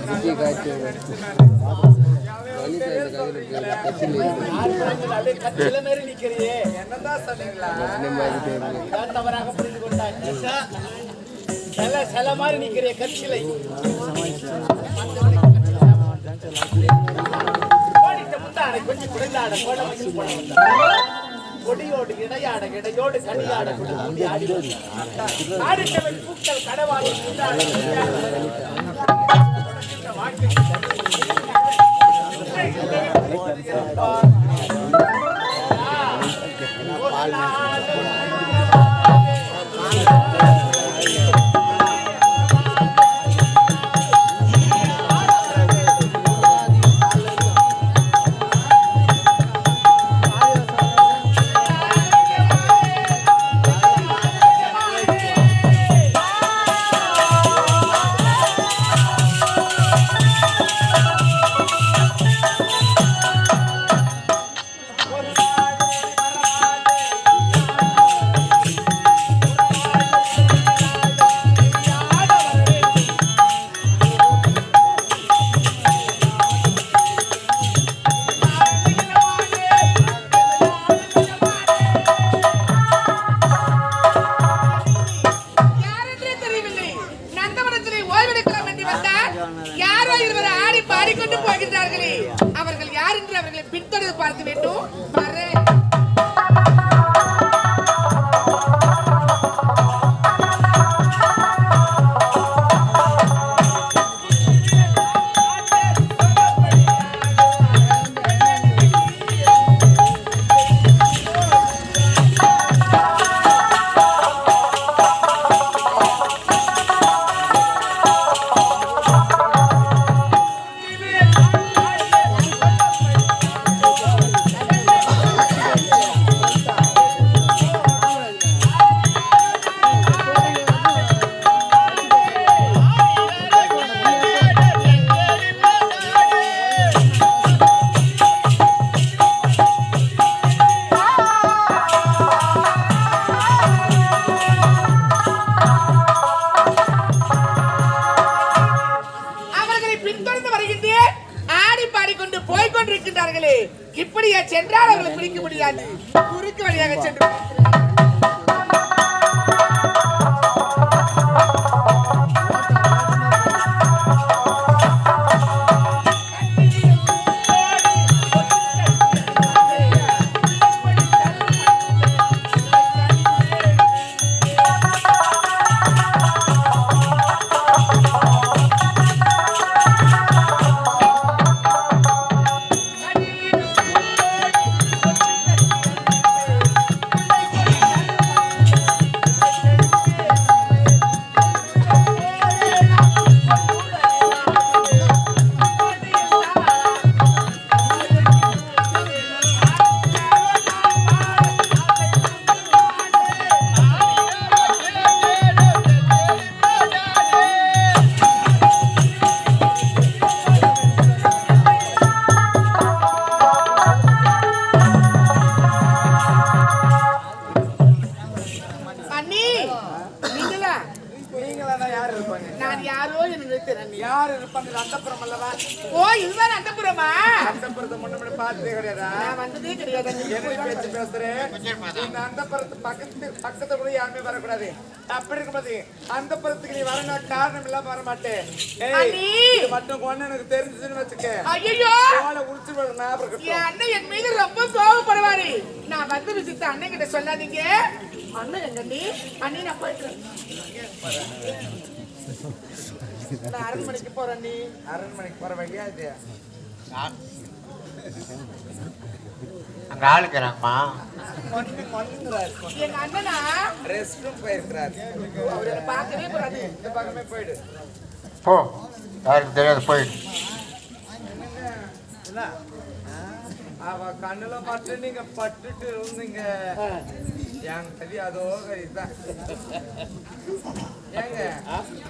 புத்தி காய்ச்சி வனிதா இந்த கையில் இருக்கிற கட்சியில் சில சில மாதிரி நிற்கிற கட்சியிலை கொஞ்சம் குறைந்தாட போட வச்சு போட வந்தா கொடியோடு இடையாட இடையோடு கனியாட ஆடித்தவன் கடவாளி கடவாடி வாழ்க்கை நான் யாரோ என்று யார் இருப்பாங்க? அந்தப்புறம் அல்லவா? ஓ இதுதான் அந்தப்புறமா அந்தப்புறத்தை முன்ன பார்த்ததே கிடையாதா? நான் வந்ததே கிடையாது. என்ன பேச்சு பேசுறேன்? இந்த அந்தப்புறத்து பக்கத்து பக்கத்துல கூட யாருமே வரக்கூடாது. அப்படி இருக்கும்போது அந்தப்புறத்துக்கு நீ வரணும் காரணம் இல்லாம வர மாட்டேன் ஏய், மட்டும் கொண்டு எனக்கு தெரிஞ்சுன்னு வச்சுக்க. ஐயோ ஞாபகம் இருக்கட்டும். என் அண்ணன் என் மீது ரொம்ப கோவப்படுவாரு. நான் வந்து விஷயத்த அண்ணன் கிட்ட சொல்லாதீங்க. அண்ணன் எங்க நீ அண்ணி நான் போயிட்டு நான் அரண்மனைக்கு போறேன் நீ. அரண்மனைக்கு போற வழியா இது? அங்க ஆளுக்கிறாங்கம்மா எங்க அண்ணனா? ரெஸ்ட் ரூம் போயிருக்கிறாரு. அவரை பார்க்கவே கூடாது. இந்த பக்கமே போயிடு. போ. யாருக்கு தெரியாது போயிடு. என்ன? அவ கண்ணுல மட்டும் நீங்க பட்டுட்டு இருந்தீங்க. என் கதி அதோ கதிதான் ஏங்க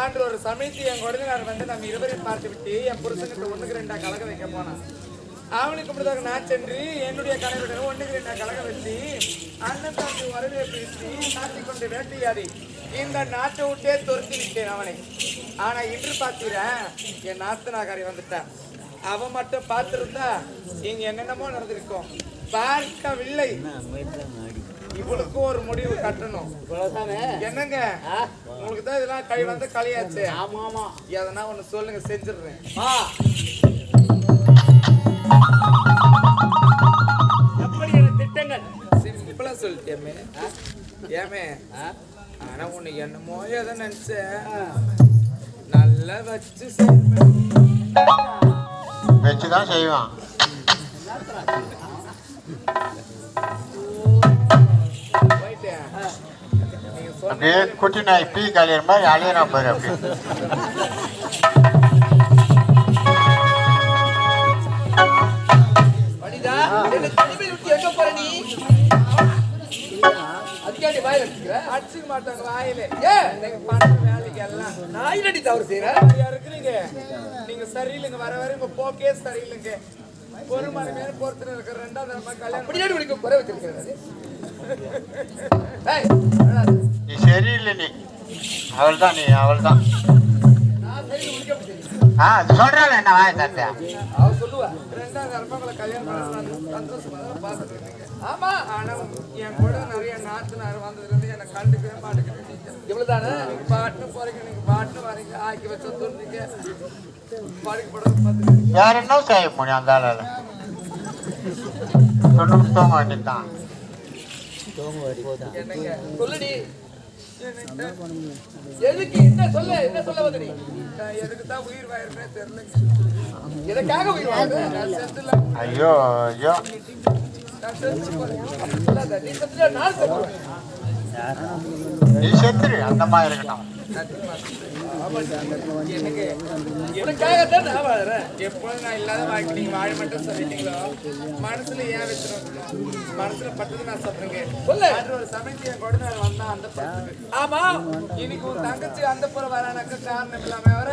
ஆண்டு ஒரு சமயத்து என் குழந்தைனார் வந்து நம்ம இருவரையும் பார்த்து விட்டு என் புருஷன்கிட்ட ஒண்ணுக்கு ரெண்டா கலக வைக்க போனான். அவனுக்கு இப்படிதாக நான் சென்று என்னுடைய கணவருடன் ஒண்ணுக்கு ரெண்டா கலக வச்சு அண்ணன் தாக்கு வரவே பேசி நாட்டிக் கொண்டு வேட்டையாடி இந்த நாட்டை விட்டே துரத்தி விட்டேன் அவனை. ஆனா இன்று பார்த்தீரேன் என் நாத்தனாகாரி வந்துட்டான் அவன் மட்டும் பார்த்துருந்தா இங்க என்னென்னமோ நடந்திருக்கும். பார்க்கவில்லை. இவளுக்கும் ஒரு முடிவு கட்டணும். என்னங்க? உங்களுக்கு தான் இதெல்லாம் கழி வந்து களியாச்சு ஆமா ஆமா எதனா ஒண்ணு சொல்லுங்க செஞ்சிடுறேன். எப்படி திட்டங்கள்? சிம்பிளா சொல்லிட்டேமே ஏமே ஆனா உன்னை என்னமோ எதை நினைச்சேன். நல்லா வச்சு செய்வேன். வச்சு தான் செய்வான். அப்படியே குட்டி நாய் பீ கலையிற மாதிரி அழியிறா பாரு அப்படி வனிதா என்ன தனிமையில் விட்டு எங்க போற நீ அதுக்காண்டி வாயில வச்சுக்கிற அடிச்சுக்க மாட்டாங்க வாயில ஏ நீங்க பண்ற வேலைக்கு எல்லாம் என்னடி தவறு செய்யறேன் இருக்கிறீங்க நீங்க சரியில்லைங்க வர வர உங்க போக்கே சரியில்லைங்க ஒரு மணி நேரம் பொறுத்து இருக்கிற ரெண்டாவது நம்ம கல்யாணம் அப்படியே உனக்கு குறை வச்சிருக்கிறது. நீ சரியில்லை நீ. அவள் தான் நீ அவள் தான் ஆ அது சொல்றாள் என்ன வாய இருக்கீங்க. ஆமா. ஆனா என் கூட நிறைய நாத்தனார் வந்ததுல இருந்து என்ன கண்டுக்கவே மாட்டேங்கிறீங்க இவ்வளவுதானே? நீங்க பாட்டுன்னு போறீங்க பாட்டுன்னு வரீங்க ஆக்கி வச்ச துணிங்க படுக்க படம் பார்த்துட்டு வேற என்ன செய்ய முடியும் அந்த ஆளால? தொண்ணூறு தூங்க வேண்டியதுதான் என்னங்க சொல்லுடி. எதுக்கு என்ன சொல்ல? என்ன சொல்ல வந்து நீ? எதுக்கு தான் உயிர் வாயிருமே தெரியல எதுக்காக உயிர் செத்துல ஐயோ ஐயோ. நான் செத்து போறேன். அப்படி சொல்லாத நீ செத்துல நான் செத்துறேன் நீ செத்துரு. அந்த மாதிரி இருக்கட்டும். உனக்காகத்தான் நான் வாழறேன் எப்பொழுது நான் இல்லாத வாழ்க்கை நீங்க வாழ மட்டும் சொல்லிட்டீங்களோ மனசுல ஏன் வச்சிருக்கோம் மனசுல பட்டது நான் சொல்றேங்க சொல்ல ஒரு சமைச்சு என் கூட நான் வந்தான் அந்த படத்துக்கு ஆமா இன்னைக்கு உன் தங்கச்சி அந்த புறம் வரானாக்க காரணம் இல்லாம வர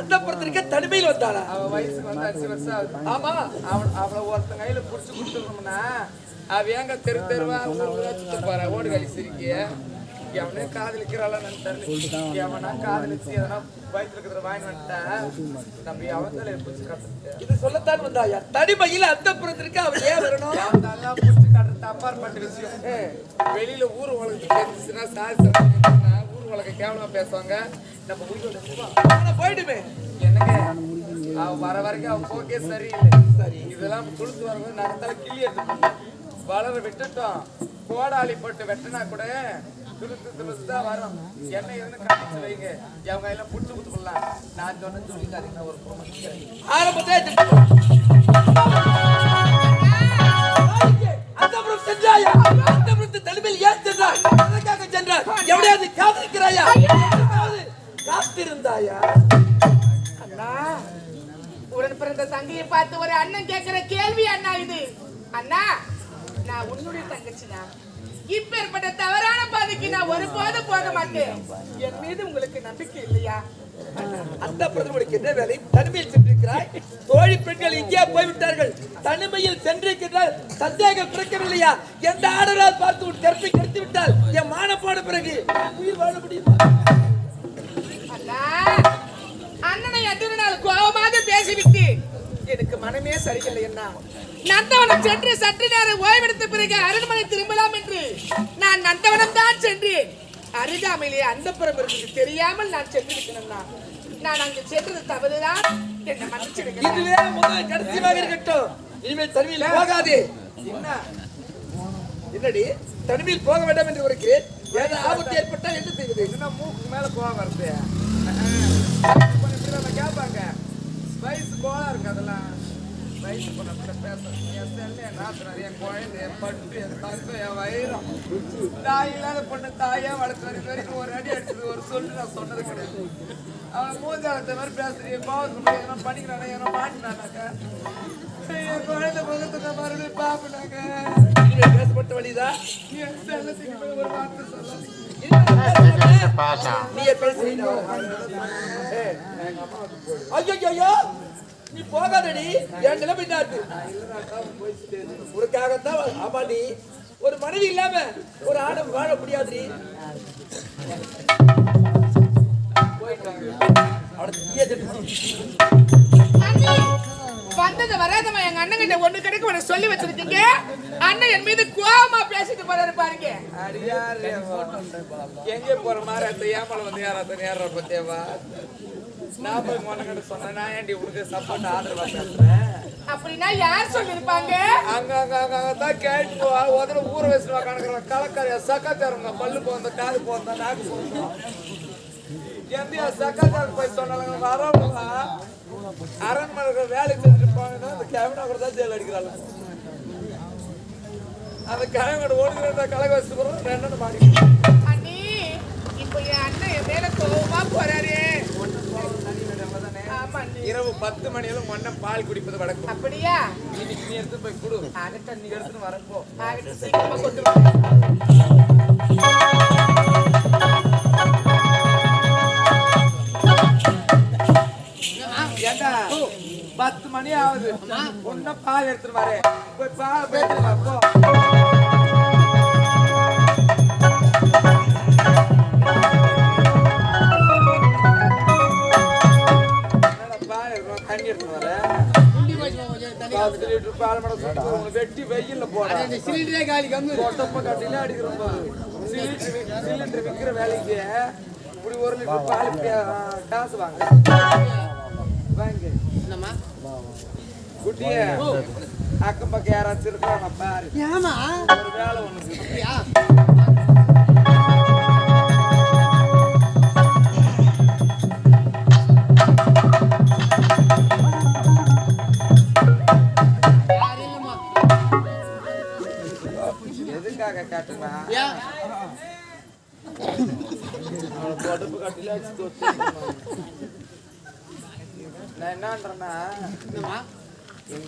அந்த புறத்திற்கு தனிமையில் வந்தாளா அவ வயசுக்கு வந்து அஞ்சு வருஷம் ஆகுது ஆமா அவள் அவளை ஒருத்தன் கையில புடிச்சு கொடுத்துருக்கோம்னா அவ ஏங்க தெரு தெருவா ஊர்ல சுத்த ஓடு களி சிரிக்கிய எவனே காதலிக்கிறாளான்னு தெரியல. எவனா காதலிச்சு எதனா வயிற்றுல இருக்கிறத வாங்கி வந்துட்டா நம்ம அவன் தலையில பிடிச்சி காட்டுறது. இது சொல்லத்தான் வந்தாயா? தனிமையில் அந்த புறத்திற்கு அவர் ஏன் வரணும்? பிடிச்சி காட்டுறது அப்பாற்பட்ட விஷயம். வெளியில ஊர் உலகத்துக்கு தெரிஞ்சுச்சுன்னா சாரி ஊர் உலக கேவலமா பேசுவாங்க. நம்ம உயிரோட போயிடுமே. என்னங்க? அவ வர வரைக்கும் அவன் போக்கே சரியில்லை. சரி. இதெல்லாம் துளுத்து வரும்போது நடத்தால கிள்ளி எடுத்து வளர விட்டுட்டோம். கோடாளி போட்டு வெட்டினா கூட துளுத்து துளுத்து தான் வரும் என்ன இருந்து கண்டிச்சு வைங்க அவங்க எல்லாம் புடிச்சு குத்துக்கலாம் நான் சொன்ன சொல்லிக்காதீங்கன்னா ஒரு பொண்ணு ஆரம்பத்தை அந்த புறம் சென்றாயா அந்த புறத்து தனிமையில் ஏன் சென்றாய் எதற்காக சென்றாய் எவனையாவது காத்திருக்கிறாயா எவனையாவது காத்திருந்தாயா அண்ணா உடன் பிறந்த தங்கையை பார்த்து ஒரு அண்ணன் கேட்கிற கேள்வி அண்ணா இது அண்ணா நான் உன்னுடைய தங்கச்சினா? இப்பேற்பட்ட தவறான பாதைக்கு நான் ஒருபோதும் போக மாட்டேன். என் மீது உங்களுக்கு நம்பிக்கை இல்லையா? அந்த பிரதமருக்கு என்ன வேலை? தனிமையில் சென்றிருக்கிறாய். தோழி பெண்கள் இங்கே போய்விட்டார்கள். தனிமையில் சென்றிருக்கிறார் சந்தேகம் பிறக்கவில்லையா எந்த ஆடரால் பார்த்து உன் கருத்தை கெடுத்து விட்டால் என் மானப்பாடு பிறகு உயிர் வாழ முடியுமா? அண்ணனை அன்று நாள் கோபமாக பேசிவிட்டு சரியில்லை என்ன நந்தவனம் சென்று சற்று நேரம் ஓய்வெடுத்த பிறகு அரண்மனை திரும்பலாம் என்று நான் நந்தவனம் தான் சென்றேன். அருகாமையிலே அந்த இருக்கிறது தெரியாமல் நான் சென்றிருக்கிறேன் நான் அங்கு சென்றது தவறுதான். என்ன மன்னிச்சிடுங்க இதுவே முதல் கடைசியாக இருக்கட்டும். இனிமேல் தனிமையில் போகாதே. என்ன? என்னடி? தனிமையில் போக வேண்டாம் என்று இருக்கிறேன் ஏதாவது ஆபத்து ஏற்பட்டால் என்ன செய்வது? என்ன மூக்கு மேல கோவம் வருது? கேட்பாங்க வயசு கோவம் இருக்கு அதெல்லாம் வயசு பொண்ணு பேசுறேன் என் செல்லு என் நாத்தனார் என் குழந்தை என் பட்டு என் தங்கம் என் வயிறம் தாய் இல்லாத பொண்ணு தாயா வளர்த்து வரைக்கும் வரைக்கும் ஒரு அடி அடிச்சது ஒரு சொல்லு நான் சொன்னது கிடையாது. அவன் மூஞ்சாலத்த மாதிரி பேசுறீங்க கோவத்துக்கு எதனா பண்ணிக்கிறானே எதனா மாட்டினானாக்கா? என் குழந்தை முகத்தை மறுபடியும் பாப்பினாங்க இனிமேல் பேசப்பட்ட வழிதான். என் செல்லத்துக்கு ஒரு வார்த்தை சொல்லாதீங்க ஐயோ நீ போகாதடி என் நிலைமை நாட்டு உனக்காகத்தான் ஆமா நீ. ஒரு மனைவி இல்லாம ஒரு ஆடம் வாழ முடியாதுடி அவனை தீய வந்தது வராதமா எங்க அண்ணன் கிட்ட ஒண்ணு கிடைக்க உனக்கு சொல்லி வச்சிருக்கீங்க. அண்ணன் என் மீது கோவமா பேசிட்டு போறாரு பாருங்க. எங்கே போற மாதிரி அந்த ஏமல வந்து யாராவது நேரம் பத்தியவா நான் போய் மொனக்கிட்ட சொன்னேன். நான் ஏன்டி உனக்கு சப்போர்ட் ஆதரவா பேசுறேன்? அப்படின்னா யார் சொல்லிருப்பாங்க அங்க அங்க அங்க அங்க தான் கேட்டு உதட ஊற வச்சுருவா கணக்குற கலக்காரியா சக்காச்சாருங்க பல்லு போந்த காது போந்த நாக்கு போந்த. எந்த சக்காச்சாருக்கு போய் சொன்னாங்க வரவங்க அரண்மனை வேலைக்கு செஞ்சுட்டு போனீங்கன்னா அந்த கேமரா கூட தான் ஜெயில் அடிக்கிறாங்க. அந்த கிழங்கோட ஓடுகிற கலக வச்சு போறோம் ரெண்டு மாடி. அண்ணி இப்போ என் அண்ணன் என் மேல கோவமா போறாரு. இரவு பத்து மணியில மொன்ன பால் குடிப்பது வழக்கம். அப்படியா? இன்னைக்கு நீ எடுத்து போய் கொடு. ஆகட்டும் நீ வரப்போ ஆகட்டும் சீக்கிரமா கொண்டு பத்து மணி ஆகுது. ஒன்னும் பால் எடுத்துட்டு வரேன். போய் பால் வா, போ. என்னடா பால் எடுக்கணும், தண்ணி எடுத்துட்டு வரேன். பத்து லிட்டர் பால் மட்டும் சுட்டு உங்களை வெட்டி வெயில்ல போட. கொட்டப்ப கட்டில அடிக்கிறோம். சிலிண்டர் வி- சிலிண்டர் விக்கிற வேலைக்கு இப்படி ஒரு லிட்டர் பால் காசு வாங்க. குட்டிய அக்கம் பக்கம் யாராச்சும் இருக்காங்க பாரு. ஒரு வேலை ஒண்ணு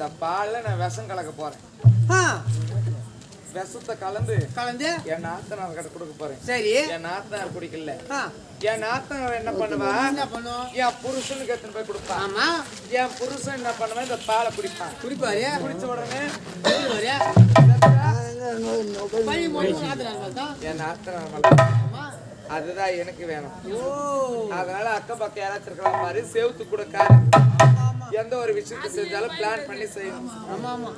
இந்த பால்ல நான் விஷம் கலக்க போறேன். விஷத்தை கலந்து கலந்து? என் நாத்தனார் கிட்ட கொடுக்க போறேன். சரி. என் நாத்தனார் குடிக்கல. என் நாத்தனார் என்ன பண்ணுவா? என்ன பண்ணும் என் புருஷனுக்கு எடுத்துன்னு போய் கொடுப்பான் ஆமா. என் புருஷன் என்ன பண்ணுவேன் இந்த பாலை குடிப்பான் குடிப்பாரு? குடிச்ச உடனே என் நாத்தனார் அதுதான் எனக்கு வேணும். அதனால அக்கம் பக்கம் யாராச்சும் இருக்கலாம் பாரு. செவுத்து கூட காரு எந்த ஒரு விஷயத்தை செஞ்சாலும் பிளான் பண்ணி செய்யணும். ஆமா ஆமா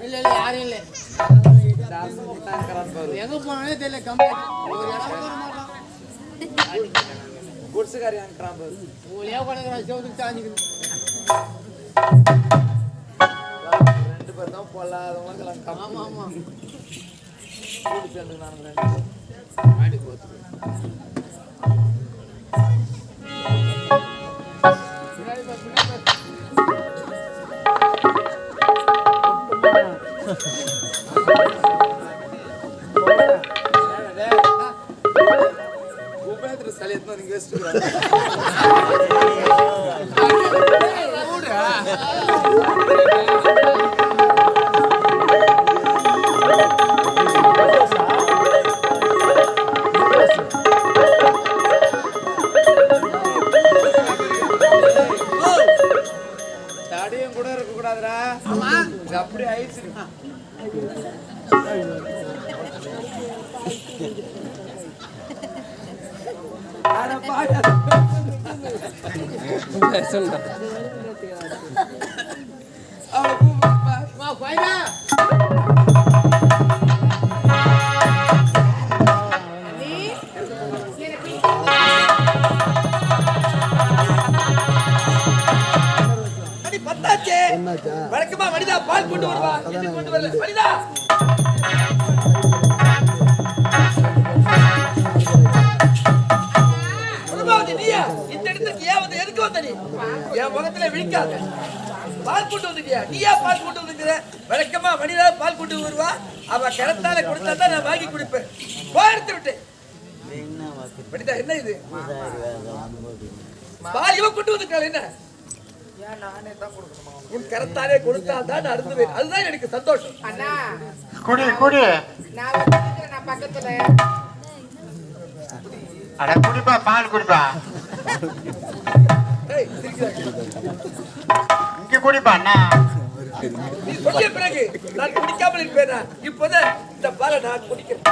இல்ல இல்ல யாரும் இல்ல. எங்க போனாலே தெரியல கம்பெனி ஒரு இடம் போட மாட்டான். குடிசுக்காரி அனுப்புறான் பாரு. ஊழியா கொண்டாங்க சோத்துக்கு சாஞ்சிக்கணும் ரெண்டு பேர் தான் பொல்லாதவங்க ஆமா ஆமா கூடி சேர்ந்து நான் ரெண்டு. அடி போத்து வழக்கமா மனிதா பால் கொண்டு வருவா இது கொண்டு வரல மனிதா நீயா இந்த இடத்துக்கு ஏன் வந்து எதுக்கு வந்த நீ என் முகத்துல விழிக்காத பால் கொண்டு வந்துட்டியா? நீயா பால் கொண்டு வந்துக்கிற வழக்கமா மனிதா பால் கொண்டு வருவா? அவ கிணத்தால கொடுத்தா தான் நான் வாங்கி குடிப்பேன். போயிடுத்து விட்டு. மனிதா என்ன இது? பால் இவன் கொண்டு வந்துட்டாள் என்ன? உன் கரத்தாலே கொடுத்தா தான் அருந்துவேன். அதுதான் எனக்கு சந்தோஷம். அண்ணா. குடி குடி. நான் பக்கத்துல. அட குடிப்பா பால் குடிப்பா. இங்க குடிப்பா அண்ணா. நீ சொல்லிய பிறகு நான் குடிக்காமல் இருப்பேனா இப்போது இந்த பாலை நான் குடிக்கிறேன்.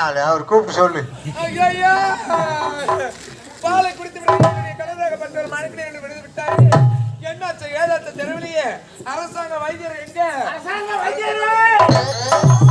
நாள் அவர் கூப்பிட்டு சொல்லு. பாலை குடித்து கடலாகப்பட்டவர் மனுக்களை என்று விடுத்து விட்டாரு. என்னாச்சு ஏதாச்சும் தெருவிலேயே? அரசாங்க வைத்தியர் எங்க? அரசாங்க வைத்தியர்!